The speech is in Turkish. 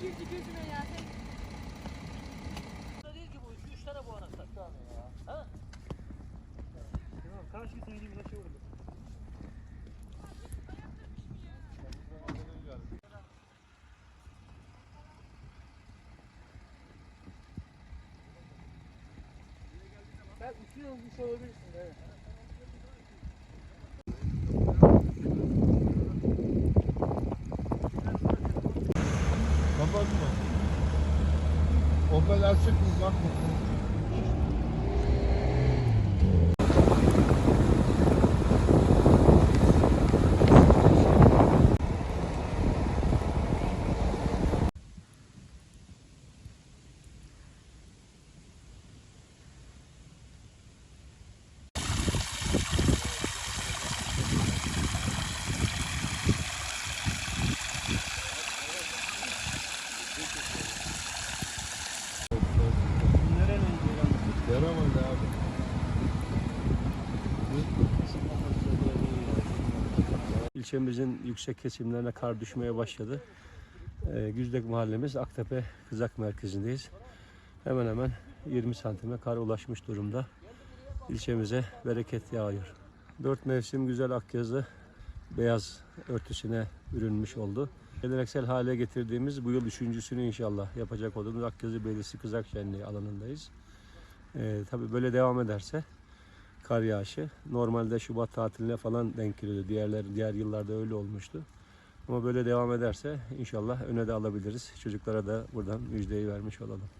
Girdi gözüme ya. Sen üçü olmuş olabilirsin. Evet. Kapatma. Opel açık mı Yaramadı abi. İlçemizin yüksek kesimlerine kar düşmeye başladı. Ee, Güzdek mahallemiz Aktepe Kızak merkezindeyiz. Hemen hemen 20 santime kar ulaşmış durumda. İlçemize bereket yağıyor. Dört mevsim güzel akyazı beyaz örtüsüne bürünmüş oldu. Geleneksel hale getirdiğimiz bu yıl üçüncüsünü inşallah yapacak olduğumuz Akyazı Belediyesi Kızak Şenliği alanındayız. Ee, tabii böyle devam ederse kar yağışı normalde Şubat tatiline falan denk geliyordu. Diğerler diğer yıllarda öyle olmuştu. Ama böyle devam ederse inşallah öne de alabiliriz. Çocuklara da buradan müjdeyi vermiş olalım.